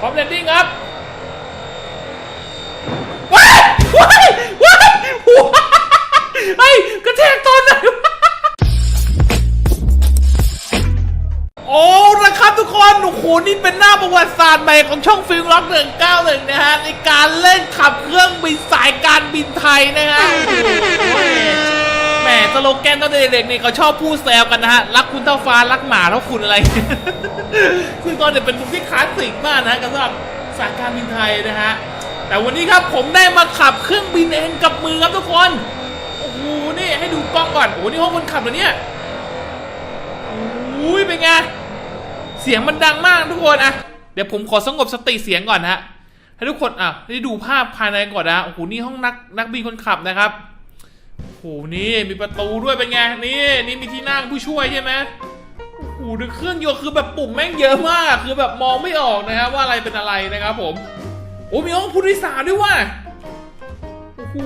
พร้อมแลนดิ้งครับว้ายว้ายว้ายว้ายเฮ้ยกระแทกตอนไหนะโอ้ละครับทุกคนโอ้โหนี่เป็นหน้าประวัติศาสตร์ใหม่ของช่องฟิล์มล็อกหนึ่งเก้าหนึ่งนะฮะในการเล่นขับเครื่องบินสายการบินไทยนะฮะ มสโลแกนตอนเด็กๆนี่เขาชอบพูดแซวกันนะฮะ รักคุณเท่าฟ้ารักหมาเท่าคุณอะไร ซึ่งตอนเด็กเป็นมุกที่คลาสสิกมากนะสำหรับสายการบินไทยนะฮะ แต่วันนี้ครับผมได้มาขับเครื่องบินเองกับมือครับทุกคน โอ้โห นี่ให้ดูกล้องก่อน โอ้โห นี่ห้องคนขับเหรอเนี่ยโอ้ยเป็นไง เสียงมันดังมากทุกคนอะเดี๋ยวผมขอสงบสติเสียงก่อนนะฮะ ให้ทุกคนอะได้ดูภาพภายในก่อนนะ โอ้โห นี่ห้องนักนักบินคนขับนะครับ โอ้โหนี่มีประตูด้วยเป็นไงนี่นี่มีที่นั่งผู้ช่วยใช่ไหมโอ้โหดูเครื่องยนต์คือแบบปุ่มแม่งเยอะมากคือแบบมองไม่ออกนะครับว่าอะไรเป็นอะไรนะครับผมโอ้มีห้องผู้โดยสารด้วยว่ะโอ้โห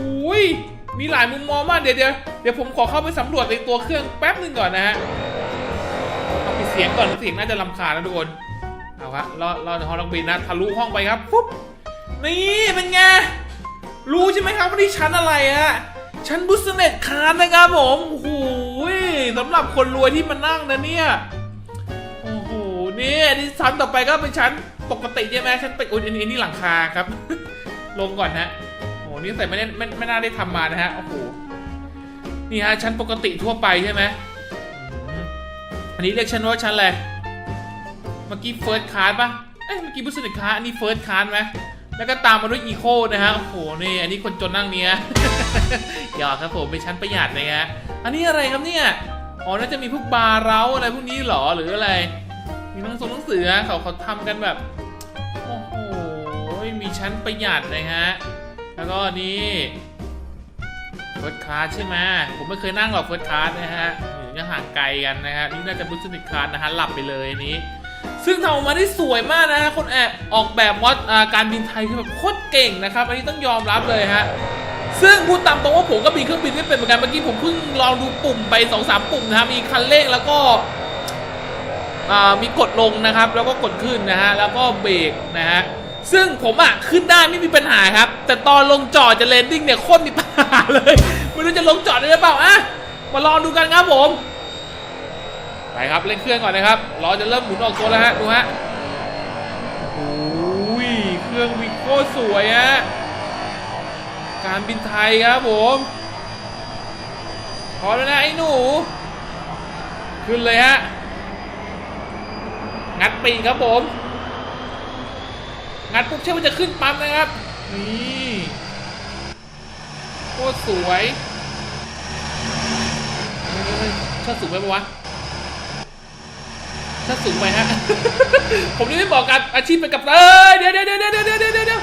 มีหลายมุมมองมากเดี๋ยวเดี๋ยวเดี๋ยวผมขอเข้าไปสำรวจในตัวเครื่องแป๊บหนึ่งก่อนนะฮะเอาปิดเสียงก่อนเสียงน่าจะลำคาญนะทุกคนเอาครับรอรอในห้องนักบินนะทะลุห้องไปครับปุ๊บนี่เป็นไงรู้ใช่ไหมครับว่านี่ชั้นอะไรอะ ชั้นบุสเนตคาร์นะครับผมโอ้โหสำหรับคนรวยที่มานั่งนะเนี่ยโอ้โหนี่นี่ชั้นต่อไปก็เป็นชั้นปกติใช่ไหมชั้นปโอ้ยอันนี้อันนี้หลังคาครับ ลงก่อนฮะโอ้โหนี่แต่ไม่ได้ไม่ไม่น่าได้ทำมานะฮะโอ้โหนี่ฮะชั้นปกติทั่วไปใช่ไหมอันนี้เรียกชั้นว่าชั้นอะไรเมื่อกี้เฟิร์สคาร์ดปะเอ้ยเมื่อกี้บุสเนตคาร์อันนี้เฟิร์สคาร์ดไหมแล้วก็ตามมาด้วยอีโคนะฮะ โอ้โห นี่ อันนี้คนจนนั่งเนี้ย หยอกครับผมเป็นชั้นประหยัดนะฮะอันนี้อะไรครับเนี่ยอ๋อน่าจะมีพวกบาร์เร้าอะไรพวกนี้หรอหรืออะไร มีหนังสือหนังสือเขาเขาทำกันแบบโอ้โหมีชั้นประหยัดนะฮะแล้วก็นี่เฟิร์สคลาสใช่ไหมผมไม่เคยนั่งหรอกเฟิร์สคลาสนะฮะอยู่ยังห่างไกลกันนะฮะนี่น่าจะบุสนิคลาสนะฮะหลับไปเลยนี้ซึ่งทำออกมาได้สวยมากนะคนแอบออกแบบมอดการบินไทยคือแบบโคตรเก่งนะครับ อันนี้ต้องยอมรับเลยฮะ ซึ่งพูดตามตรงว่าผมก็บินเครื่องบินไม่เป็นเหมือนกันเมื่อกี้ผมเพิ่งลองดูปุ่มไป2อสปุ่มนะฮะมีคันเร่งแล้วก็มีกดลงนะครับ แล้วก็กดขึ้นนะฮะแล้วก็เบรกนะฮะซึ่งผมอะขึ้นได้ไม่มีปัญหาครับ แต่ตอนลงจอดจะแลนดิ้งเนี่ยโคตรมีปัญหาเลยไม่รู้จะลงจอดได้หรือเปล่าอะมาลองดูกันครับผมไปครับเล่นเครื่องก่อนนะครับล้อจะเริ่มหมุนออกตัวแล้วฮะดูฮะโอ้ยเครื่องวิโก้สวยฮะ การบินไทยครับผมพอแล้วนะไอ้หนู ขึ้นเลยฮะ งัดปีกครับผม งัดปุ๊บใช่ว่าจะขึ้นปั๊มนะครับ นี่โคตรสวยเชอบสูงไปปะวะถ้าสูงไปฮะ ผมนี่ไม่บอกกันอาชีพเป็นกับเอ้ยเดี๋ยวเดี๋ยวเดี๋ยวเดี๋ยวเดี๋ยวเดี๋ยวเดี๋ยว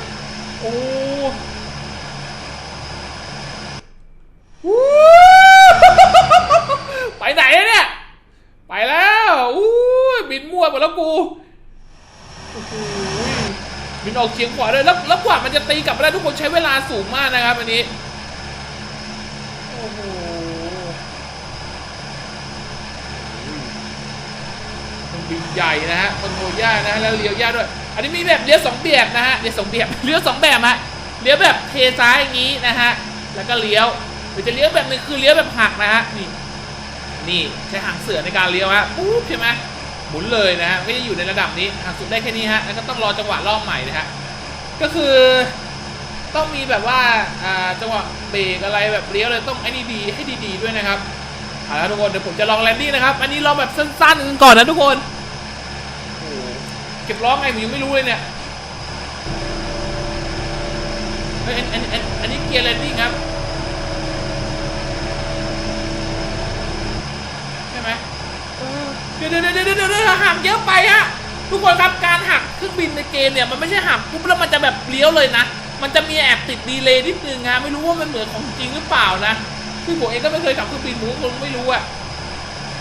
โอ้วู้ ไปไหนอะเนี่ย ไปแล้วอู้บินมั่วหมดแล้วกูบินออกเฉียงขวาเลยแล้วแล้วกว่ามันจะตีกลับมาได้ทุกคนใช้เวลาสูงมากนะครับอันนี้โอ้โหเครื่องบินใหญ่นะฮะคอนโทรยากนะฮะแล้วเลี้ยวยากด้วย อันนี้มีแบบเลี้ยวสองแบบนะฮะเลี้ยวสองแบบเลี้ยวสองแบบฮะเลี้ยวแบบเทซ้ายอย่างนี้นะฮะแล้วก็เลี้ยว หรือจะเลี้ยวแบบนึงคือเลี้ยวแบบหักนะฮะนี่นี่ใช้หางเสือในการเลี้ยวฮะปุ๊บใช่ไหมหมุนเลยนะฮะก็จะอยู่ในระดับนี้หางสุดได้แค่นี้ฮะแล้วก็ต้องรอจังหวะรอบใหม่นะฮะก็คือต้องมีแบบว่าจังหวะเบรกอะไรแบบเลี้ยวเลยต้องไอ้นี่ดีให้ดีๆด้วยนะครับเอาละทุกคนเดี๋ยวผมจะลองแลนดิ้งนะครับ อันนี้ลองแบบสั้นๆกันก่อนนะทุกคนเก็บล้อไงผมยังไม่รู้เลยเนี่ยเฮ้ยอันอันอันอันนี้เกียร์แลนดิ้งครับใช่ไหมเออ เดี๋ยวเดี๋ยวเดี๋ยวเดี๋ยวเดี๋ยวหักเยอะไปฮะทุกคนครับการหักเครื่องบินในเกมเนี่ยมันไม่ใช่หักปุ๊บแล้วมันจะแบบเลี้ยวเลยนะ มันจะมีแอบติดดีเลย์นิดนึงฮะไม่รู้ว่ามันเหมือนของจริงหรือเปล่านะคือผมเองก็ไม่เคยขับเครื่องบินผมก็คงไม่รู้อะ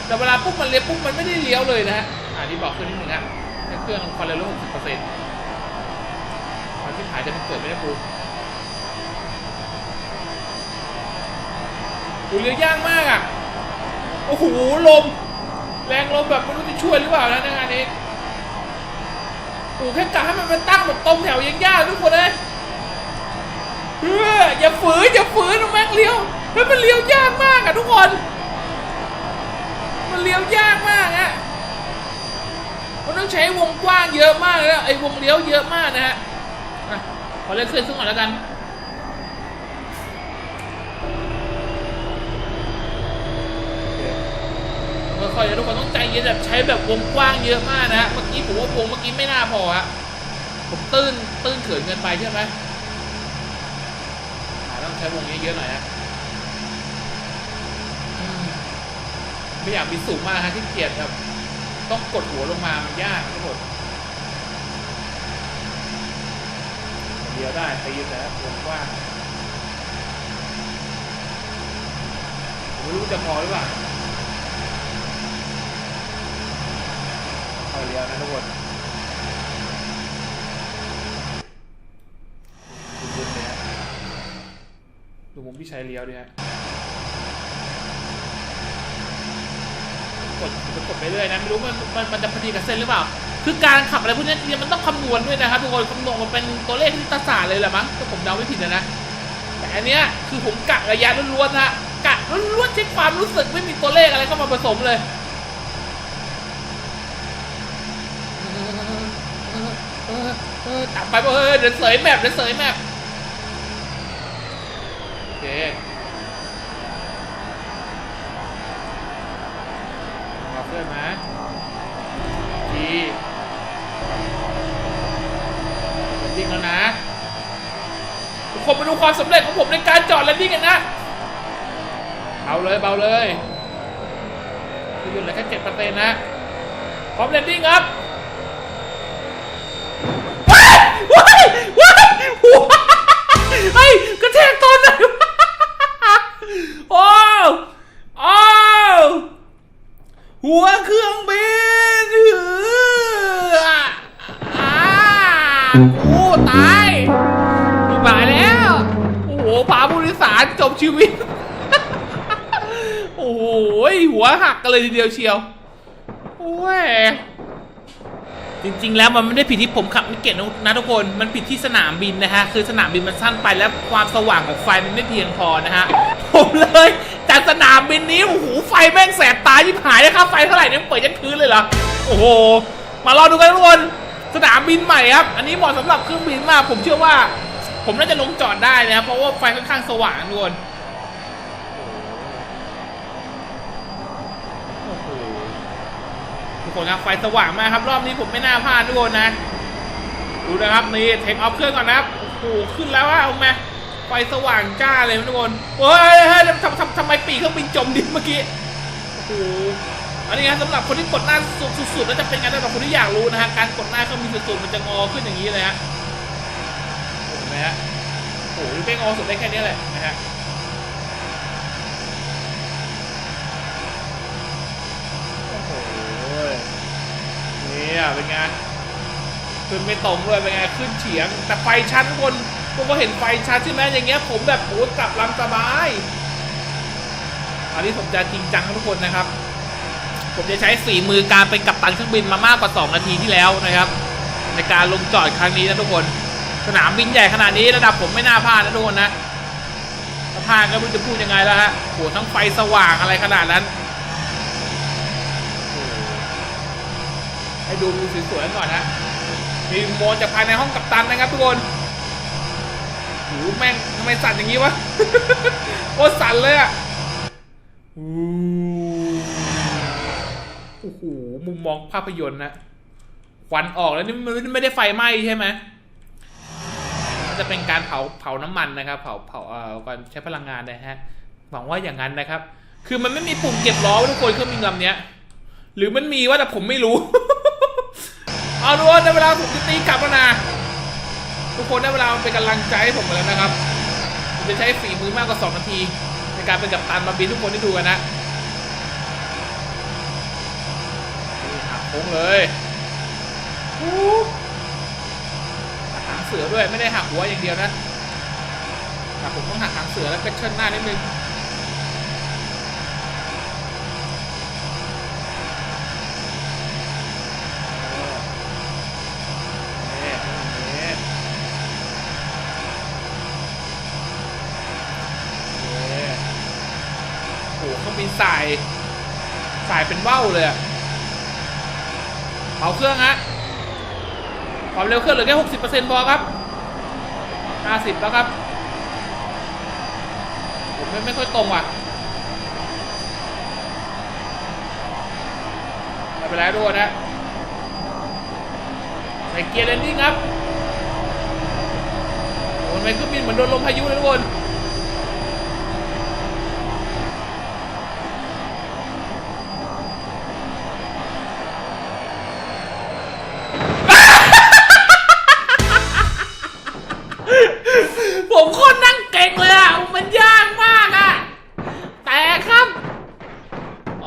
แต่เวลาปุ๊บมันเลี้ยวปุ๊บมันไม่ได้เลี้ยวเลยนะฮะอ่านี่บอกเครื่องนิดนึงฮะเครื่องความเร็วลดหกสิบเปอร์เซ็นต์มันที่หายจะมันเปิดไม่ได้ปูอูเลี้ยวยากมากอะโอ้โหลม แรงลมแบบไม่รู้จะช่วยหรือเปล่านะในงานนี้โอ้แค่กะให้มันเป็นตั้งแบบตรงแถวยังยากทุกคนเลยเฮ้ยอย่าฝืนอย่าฝืนแม็กเลี้ยวเฮ้ยมันเลี้ยวยากมากอะทุกคน มันเลี้ยวยากมากอะมันต้องใช้วงกว้างเยอะมากเลยนะไอ้วงเลี้ยวเยอะมากนะฮะอะขอเล่นขึ้นซึ่งก่อนแล้วกัน ค่อยๆนะทุกคนต้องใจเย็นแบบใช้แบบวงกว้างเยอะมากนะเมื่อกี้ผมว่าวงเมื่อกี้ไม่น่าพอฮะผมตื้นตื้นเขินเกินไปใช่ไหมต้องใช้วงนี้เยอะหน่อยฮะไม่อยากมีสูงมากฮะที่เกียจแบบต้องกดหัวลงมามันยากทุกคนเดียวได้ตีแต่วงกว้างไม่รู้จะพอหรือเปล่า เอาเลี้ยวนะทุกคนดูมุมเลยฮะดูมุมพี่ชายเลี้ยวดิฮะกดกดไปเรื่อยนะไม่รู้มันมันมันจะพอดีกับเส้นหรือเปล่า คือการขับอะไรพวกนี้จริงๆมันต้องคำนวณด้วยนะครับทุกคนคำนวณมันเป็นตัวเลขคณิตศาสตร์เลยแหละมั้งถ้าผมเดาไม่ผิดนะนะแต่อันเนี้ยคือผมกะระยะล้วนๆนะกะล้วนๆใช้ความรู้สึกไม่มีตัวเลขอะไรเข้ามาผสมเลย เออ เออตับไปเออเดี๋ยวเสยแมปเดี๋ยวเสยแมปโอเคมาเพื่อนนะดีจริงแล้วนะทุกคนมาดูความสำเร็จของผมในการจอดแลนดิ้งกันนะเบาเลยเบาเลยคือหยุดเหลือแค่เจ็ดเปอร์เซ็นต์นะพร้อมแลนดิ้งครับ ยกระแทกตอนไหนวะโอ้โอ้หัวเครื่องบินหืออาโอ้ตายตายแล้ว โอ้โหพาผู้โดยสารจบชีวิต โอ้โหหัวหักกันเลยทีเดียวเชียว โอ้ย จริง ๆ แล้วมันไม่ได้ผิดที่ผมขับไม่เก่งนะทุกคนมันผิดที่สนามบินนะฮะคือสนามบินมันสั้นไปแล้วความสว่างของไฟมันไม่เพียงพอนะฮะผมเลยจากสนามบินนี้โอ้โหไฟแม่งแสบตาที่หายนะครับไฟเท่าไหร่เนี่ยเปิดยันพื้นเลยเหรอโอ้โหมารอดูกันทุกคนสนามบินใหม่ครับ อันนี้เหมาะสำหรับเครื่องบินมาก ผมเชื่อว่า ผมน่าจะลงจอดได้นะครับ เพราะว่าไฟค่อนข้างสว่างทุกคน โอ้โห ทุกคนครับไฟสว่างมากครับ รอบนี้ผมไม่น่าพลาดทุกคนนะ ดูนะครับนี่เทคออฟเครื่องก่อนนะครับโอ้โหขึ้นแล้วอะเอาไหมไฟสว่างจ้าเลยทุกคนเฮ้ยเฮ้ยทำทำทำไมปีกเครื่องบินจมดินเมื่อกี้โอ้โหอันนี้นะสำหรับคนที่กดหน้าสุดๆแล้วจะเป็นไงสำหรับคนที่อยากรู้นะฮะการกดหน้าเครื่องบินสุดๆมันจะงอขึ้นอย่างนี้เลยฮะเห็นไหมฮะโอ้โหเป็นงอสุดได้แค่นี้แหละนะฮะ โอ้โห นี่อะเป็นไงขึ้นไม่ตรงด้วยเป็นไงขึ้นเฉียง แต่ไฟชัดทุกคนพวกก็เห็นไฟชัดใช่ไหมอย่างเงี้ยผมแบบโอ้กลับลำสบาย อันนี้ผมจะจริงจังทุกคนนะครับ ผมจะใช้ฝีมือการเป็นกัปตันเครื่องบินมามากกว่า 2 นาทีที่แล้วนะครับ ในการลงจอดครั้งนี้นะทุกคน สนามบินใหญ่ขนาดนี้ระดับผมไม่น่าพลาดนะทุกคนนะถ้าพลาดก็ไม่รู้จะพูดยังไงแล้วฮะโหทั้งไฟสว่างอะไรขนาดนั้น ให้ดูวิวสวยๆก่อนนะมีโมนจากภายในห้องกัปตันนะครับทุกคนหูแม่งทำไมสั่นอย่างนี้วะโคตรสั่นเลยอะโอ้โหมุมมองภาพยนตร์นะควันออกแล้วนี่มันไม่ได้ไฟไหม้ใช่ไหมมันจะเป็นการเผาเผาน้ำมันนะครับ เผาเผาเอ่อการใช้พลังงานนะฮะหวังว่าอย่างนั้นนะครับ คือมันไม่มีปุ่มเก็บล้อทุกคนเครื่องบินลำเนี้ย หรือมันมีว่าแต่ผมไม่รู้ เอาดูว่าในเวลาผมจะตีกลับแล้วนะทุกคนได้เวลามันเป็นกำลังใจให้ผมแล้วนะครับผมจะใช้ฝีมือมากกว่า2นาที ในการเป็นกัปตันมาบินทุกคนได้ดูกันนะหักโค้งเลยฮู้หักหางเสือด้วยไม่ได้หักหัวอย่างเดียวนะแต่ผมต้องหักหางเสือแล้วก็เชิดหน้านิดนึง สาย สายเป็นว่าวเลยอะเผาเครื่องฮะความเร็วเครื่องเหลือแค่หกสิบเปอร์เซ็นต์พอครับห้าสิบแล้วครับ ผมไม่ไม่ค่อยตรงว่ะไม่เป็นไรทุกคนะใส่เกียร์เลนดิ้งครับโอ้ยมันเครื่องบินเหมือนโดนลมพายุเลยทุกคน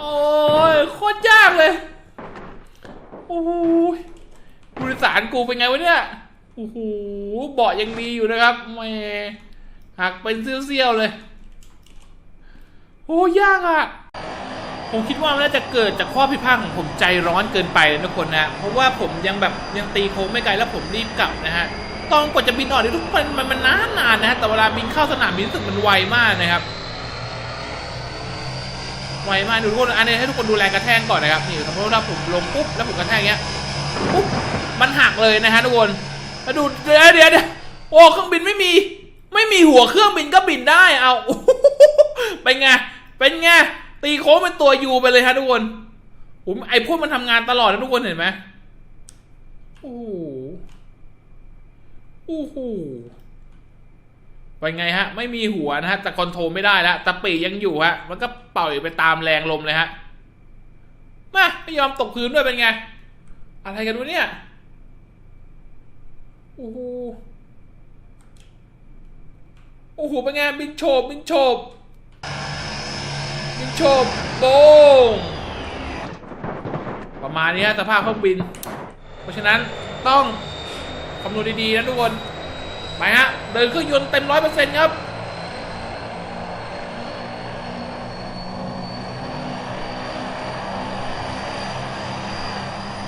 โอ้ยโคตรยากเลย โอ้โหผู้โดยสารกูเป็นไงวะเนี่ย โอ้โห เบาะยังดีอยู่นะครับไม่หักเป็นเสี้ยวๆเลย โอ้ยากอะ ผมคิดว่ามันน่าจะเกิดจากข้อผิพาดของผมใจร้อนเกินไปนะทุกคนนะ เพราะว่าผมยังแบบยังตีโค้งไม่ไกลแล้วผมรีบกลับนะฮะ ตอนกว่าจะบินออกเนี่ยทุกคนมันมันนานนานนะฮะ แต่เวลาบินเข้าสนามบินรู้สึกมันไวมากนะครับ ไวมากดูทุกคนอันนี้ให้ทุกคนดูแลกระแทกก่อนนะครับนี่สมมติว่าผมลงปุ๊บแล้วผมกระแทกอย่างเงี้ยปุ๊บมันหักเลยนะฮะทุกคนแล้วดูเดี๋ยวเดี๋ยวเดี๋ยวโอ้เครื่องบินไม่มี ไม่มีหัวเครื่องบินก็บินได้เอาเป็นไงเป็นไงตีโค้งเป็นตัวยูไปเลยฮะทุกคนผมไอพวกมันทำงานตลอดนะทุกคนเห็นไหมโอ้โหโอ้โห เป็นไงฮะ ไม่มีหัวนะฮะแต่คอนโทรลไม่ได้แล้วแต่ปียังอยู่ฮะ มันก็เป่าไปตามแรงลมเลยฮะมาไม่ยอมตกพื้นด้วยเป็นไง อะไรกันวะเนี่ยโอ้โหโอ้โหเป็นไงบินโฉบบินโฉบบินโฉบโป้งประมาณนี้ฮะสภาพเครื่องบิน เพราะฉะนั้นต้องคำนวณดีๆนะทุกคน ไปฮะ เดินเครื่องยนต์เต็มร้อยเปอร์เซ็นต์ครับ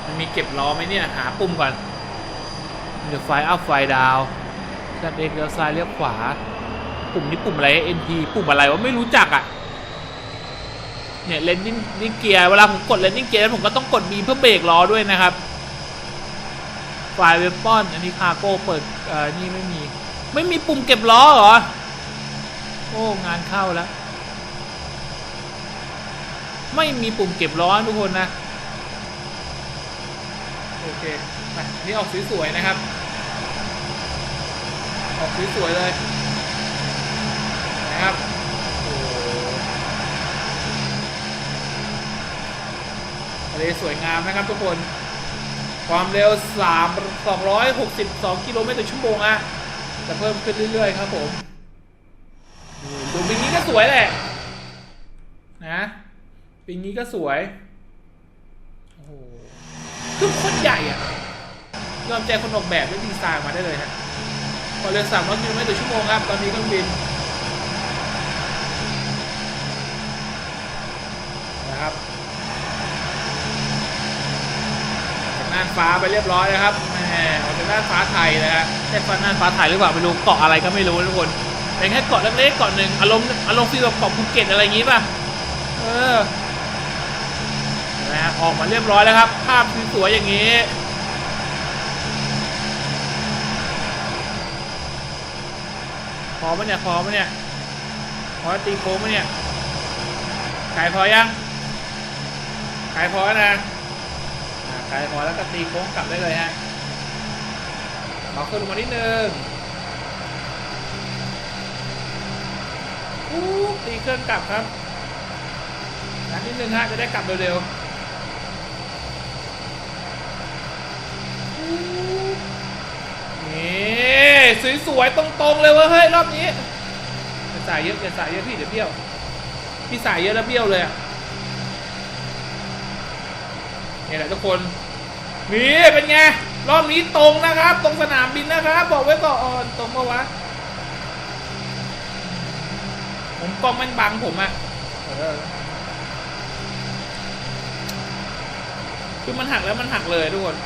มันมีเก็บล้อไหมเนี่ย หาปุ่มก่อนเดี๋ยวไฟอัพไฟดาวจัดเองเลี้ยวซ้ายเลี้ยวขวา ปุ่มนี้ปุ่มอะไร NP ปุ่มอะไรวะไม่รู้จักอะ่ะ เนี่ยเลนดิ้งเกียร์ เวลาผมกดเลนดิ้งเกียร์ผมก็ต้องกด B เพื่อเบรกล้อด้วยนะครับ ไฟเวปอนอันนี้คาโก้เปิดอ่อนี่ไม่มี ไม่มีปุ่มเก็บล้อเหรอ โอ้ งานเข้าแล้ว ไม่มีปุ่มเก็บล้อทุกคนนะ โอเคไปนี่ออกสวยๆนะครับ ออกสวยๆเลยนะครับโอ้โหทะเลสวยงามนะครับทุกคน ความเร็ว 3 262 กิโลเมตรต่อชั่วโมงอะจะเพิ่มขึ้นเรื่อยๆ ครับผมดูปีนี้ก็สวยแหละ นะปีนี้ก็สวย โอ้โหคือคตรใหญ่อะยอมใจคนออกแบบและดีไซน์มาได้เลยฮะความเร็ว 300 กิโลเมตรต่อชั่วโมงครับ ตอนนี้เครื่องบินนะครับจาก น่านฟ้าไปเรียบร้อยนะครับแหมออกจากน่านฟ้าไทยนะฮะใช่ฟ้าน่านฟ้าไทยหรือเปล่าไม่รู้เกาะอะไรก็ไม่รู้ทุกคนเป็นแค่เกาะเล็กๆเกาะหนึ่งอารมณ์อารมณ์ฟีลแบบเกาะภูเก็ตอะไรอย่างงี้ป่ะเออนะฮะออกมาเรียบร้อยแล้วครับ ภาพสวยๆอย่างนี้พอไหมเนี่ยพอไหมเนี่ยพอตีโค้งไหมเนี่ยไก่พอยังไก่พอนะ ไก่พอแล้วก็ตีโค้งกลับได้เลยฮะขอขึ้นลงมานิดนึงอู้ตีเครื่องกลับครับนัดนิดนึงฮะจะได้กลับเร็วๆนี่สวยๆตรงๆเลยเว้ยเฮ้ยรอบนี้อย่าสายเยอะอย่าสายเยอะพี่เดี๋ยวเบี้ยวพี่สายเยอะแล้วเบี้ยวเลยอะ นี่แหละทุกคนนี่เป็นไงรอบนี้ตรงนะครับ ตรงสนามบินนะครับ บอกไว้ก่อนตรงปะวะผมกล้องมันบังผมอะคือมันหักแล้วมันหักเลยทุกคน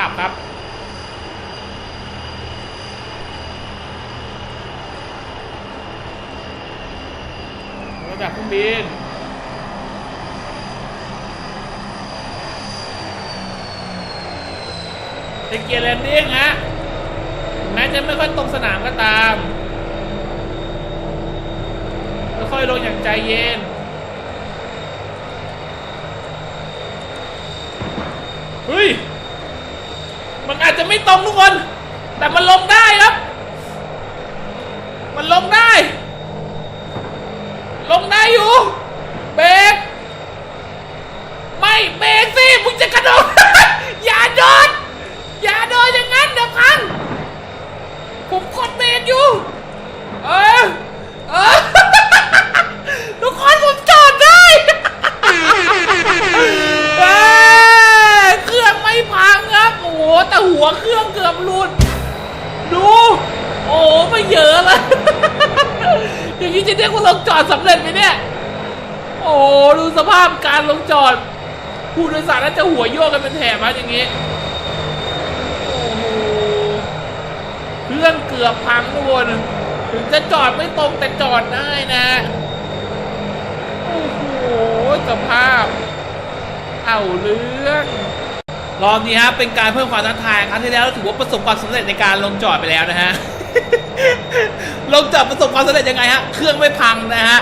ดับครับ ระดับเครื่องบินเป็นเกียร์แลนดิ้งฮะแม้จะไม่ค่อยตรงสนามก็ตามค่อยลงอย่างใจเย็นเฮ้ย มันอาจจะไม่ตรงทุกคน แต่มันลงได้ครับ มันลงได้ อยู่ เบรก ไม่ เบรกสิ มึงจะกระโดด ลงจอด ผู้โดยสารน่าจะหัวโยกกันเป็นแถบมาอย่างนี้ โอ้โหเครื่องเกือบพังทุกคนถึงจะจอดไม่ตรงแต่จอดได้นะ โอ้โหสภาพ เอาเรื่องรอบนี้ฮะเป็นการเพิ่มความท้าทายครั้งที่แล้วถือว่าประสบความสำเร็จในการลงจอดไปแล้วนะฮะลงจอดประสบความสำเร็จยังไงฮะ เครื่องไม่พังนะฮะ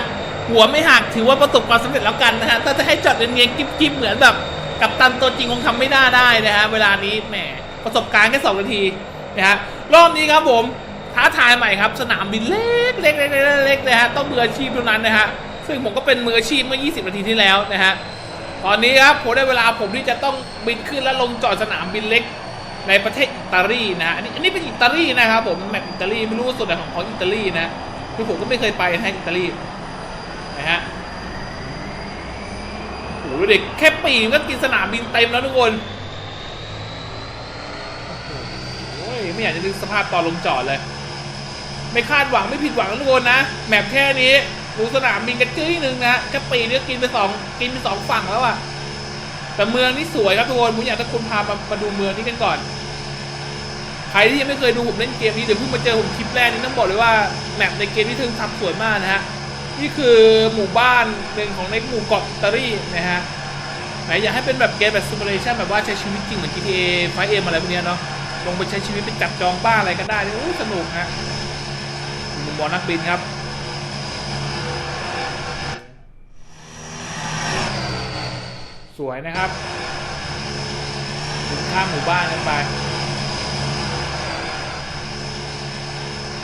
หัวไม่หักถือว่าประสบความสำเร็จแล้วกันนะฮะถ้าจะให้จอดเนียนๆกิ๊บๆเหมือนแบบกับตันตัวจริงคงทำไม่ได้ได้นะฮะเวลานี้แหมประสบการณ์แค่สองนาทีนะฮะรอบนี้ครับผมท้าทายใหม่ครับ สนามบินเล็กเล็กเล็กเล็กนะฮะต้องมืออาชีพเท่านั้นนะฮะซึ่งผมก็เป็นมืออาชีพเมื่อ 20 นาทีที่แล้วนะฮะตอนนี้ครับผมได้เวลาผมที่จะต้องบินขึ้นและลงจอดสนามบินเล็กในประเทศอิตาลีนะฮะอันนี้อันนี้เป็นอิตาลีนะครับผมแมปอิตาลีไม่รู้ส่วนไหนของของอิตาลีนะคือผมก็ไม่เคยไปนะอิตาลี นะฮะโอ้โหเด็กแค่ปีก็กินสนามบินเต็มแล้วทุกคนโอ้ยไม่อยากจะนึกสภาพตอนลงจอดเลย ไม่คาดหวังไม่ผิดหวังทุกคนนะแมปแค่นี้ดูสนามบินกันจี้หนึ่งนะแค่ปีนี้ก็กินไปสองกินไปสองฝั่งแล้วอะแต่เมืองนี่สวยครับทุกคนผมอยากให้คุณพามามาดูเมืองนี้กันก่อนใครที่ยังไม่เคยดูผมเล่นเกมนี้เดี๋ยวเพิ่งมาเจอผมคลิปแรกนี่ต้องบอกเลยว่าแมปในเกมที่เพิ่งทำสวยมากนะฮะ นี่คือหมู่บ้านหนึ่งของในหมู่เกาะอิตาลีนะฮะไหนอยากให้เป็นแบบเกมแบบซิมูเลชันแบบว่าใช้ชีวิตจริงเหมือน GTA 5M อะไรพวกเนี้ยเนาะลงไปใช้ชีวิตไปจับจองบ้านอะไรก็ได้เนี่ยอู้สนุกฮะมุมมองนักบินครับสวยนะครับข้ามหมู่บ้านกันไป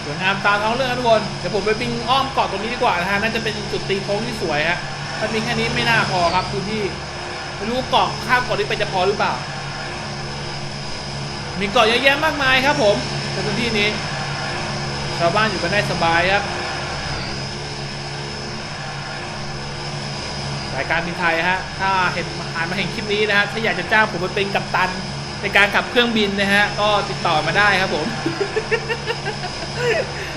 สวยงามตามท้องเรื่องนะทุกคนเดี๋ยวผมไปบินอ้อมเกาะตรงนี้ดีกว่านะฮะน่าจะเป็นจุดตีโค้งที่สวยฮะถ้าบินแค่นี้ไม่น่าพอครับพื้นที่ไม่รู้เกาะข้ามเกาะนี้ไปจะพอหรือเปล่า มีเกาะเยอะแยะมากมายครับผมในพื้นที่นี้ ชาวบ้านอยู่กันได้สบายครับสายการบินไทยฮะถ้าเห็นอ่านมาเห็นคลิปนี้นะฮะถ้าอยากจะจ้างผมไปเป็นกัปตัน ในการขับเครื่องบินนะฮะ ก็ติดต่อมาได้ครับผม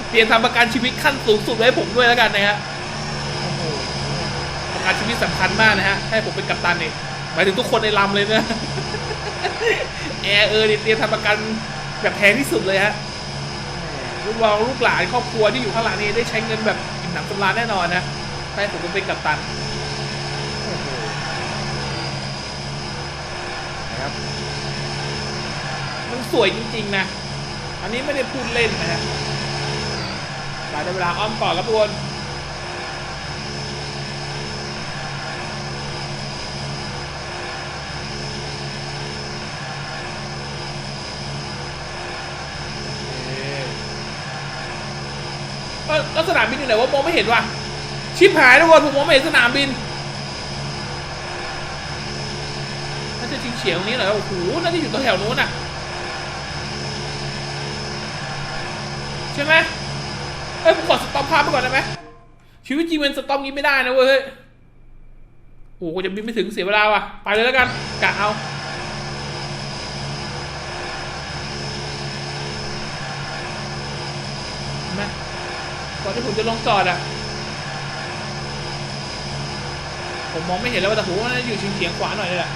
เตรียมทำประกันชีวิตขั้นสูงสุดไว้ให้ผมด้วยแล้วกันนะฮะประกันชีวิตสำคัญมากนะฮะ ให้ผมเป็นกัปตันเนี่ยหมายถึงทุกคนในลำเลยนะแอร์เออเนี่ยเตรียมทำประกันแบบแพงที่สุดเลยฮะลูกรองลูกหลานครอบครัวที่อยู่ข้างหลังนี้ได้ใช้เงินแบบอิ่มหนำสำราญแน่นอนนะให้ผมเป็นกัปตันนะครับ สวยจริง ๆ นะ อันนี้ไม่ได้พูดเล่นนะฮะได้เวลาอ้อมก่อนครับทุกคนเอ้ยแล้วสนามบินอยู่ไหนวะมองไม่เห็นว่ะชิบหายทุกคนผมมองไม่เห็นสนามบินน่าจะชิงเฉียงตรงนี้เหรอโอ้โหน่าจะอยู่ตรงแถวนู้นน่ะ ใช่ไหมเอ้ยผมขอสต็อปภาพไปก่อนได้ไหมชีวิตจริงมันสต็อปงี้ไม่ได้นะเว้ยโอ้โหจะบินไม่ถึงเสียเวลาว่ะ ไปเลยแล้วกันกะเอาไหมก่อนที่ผมจะลงจอดอะผมมองไม่เห็นแล้วแต่ผมว่าน่าอยู่เฉียงขวาหน่อยเลยแหละ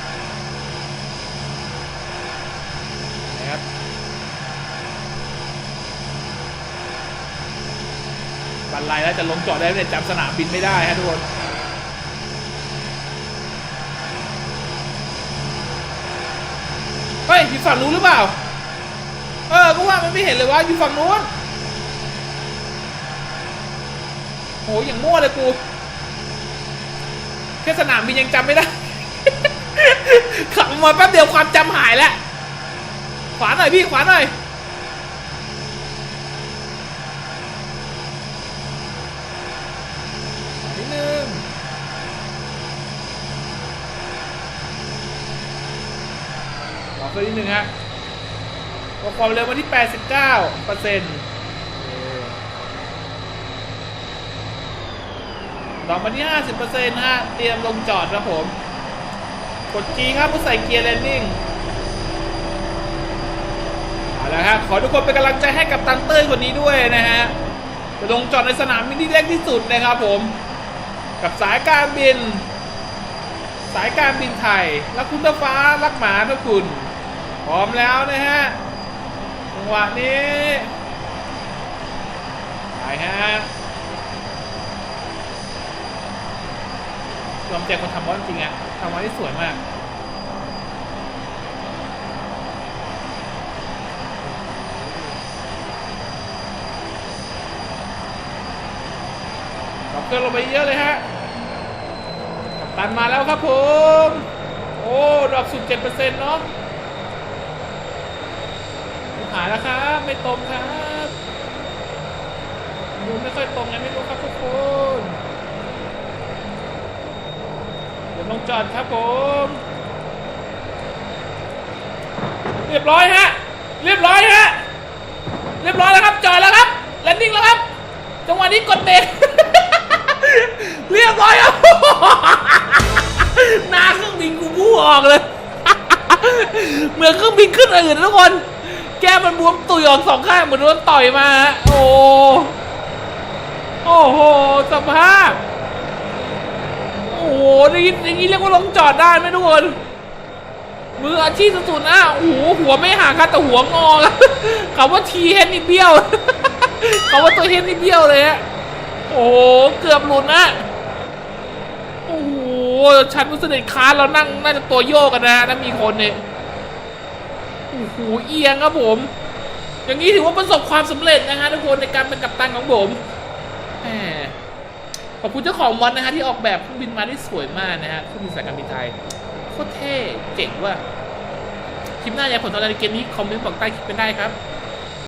อะไรแล้วจะลงจอดได้เนี่ยจำสนามบินไม่ได้ฮะทุกคนเฮ้ยอยู่ฝั่งนู้นหรือเปล่า เออก็ว่ามันไม่เห็นเลยว่าอยู่ฝั่งนู้นโหอย่างมั่วเลยกูแค่สนามบินยังจำไม่ได้ขับมาแป๊บเดียวความจำหายแล้วขวาหน่อยพี่ขวาหน่อย นิดนึง ขอเพิ่มนิดนึงฮะเอาความเร็วมาที่ 89เปอร์เซ็นต์ต่อมาที่ 50เปอร์เซ็นต์ฮะ เตรียมลงจอดครับผม กด G ครับเพื่อใส่เกียร์แลนดิ้งเอาละครับขอทุกคนเป็นกำลังใจให้กับตันเต้ยคนนี้ด้วยนะฮะจะลงจอดในสนามบินที่เล็กที่สุดนะครับผม กับสายการบิน สายการบินไทย รักคุณฟ้า รักหมาทุกคุณ พร้อมแล้วนะฮะจังหวะนี้ไปฮะยอมแจคนทำบอลจริงอะทำบอลที่สวยมากขับเคลื่อนลงไปเยอะเลยฮะตันมาแล้วครับผม โอ้ ดรอปสุดเจ็ดเปอร์เซ็นต์เนาะ หายแล้วครับ ไม่ตรงครับดูไม่ค่อยตรงไงไม่รู้ครับทุกคนเดี๋ยวลงจอดครับผม เรียบร้อยฮะ เรียบร้อยฮะ เรียบร้อยแล้วครับจอดแล้วครับแลนดิ้งแล้วครับ จังหวะนี้กดเบรกเรียบร้อยครับหน้าเครื่องบินกูบู้ออกเลย เหมือนเครื่องบินขึ้นอื่นทุกคน แก้มมันบวมตุยออกสองข้างเหมือนโดนต่อยมาฮะโอ้โอ้โหสภาพ โอ้โหนี้อย่างนี้เรียกว่าลงจอดได้ไหมทุกคนมืออาชีพสุดๆนะโอ้โหหัวไม่หักครับแต่หัวงอครับคำว่าทีเฮดนี่เบี้ยวคำว่าตัวเฮดนี่เบี้ยวเลยฮะโอ้โหเกือบหลุดนะโอ้โหชั้นมุสลิมคาร์เรานั่งน่าจะตัวโยกกันนะถ้ามีคนเนี่ย โอ้โหเอียงครับผม อย่างนี้ถือว่าประสบความสำเร็จนะฮะทุกคนในการเป็นกัปตันของผมแหมขอบคุณเจ้าของมอนนะฮะที่ออกแบบเครื่องบินมาได้สวยมากนะฮะเครื่องบินสายการบินไทยโคตรเท่เจ๋งว่ะคลิปหน้าอยากผลตอนในเกมนี้คอมเมนต์บอกใต้คลิปกันได้ครับ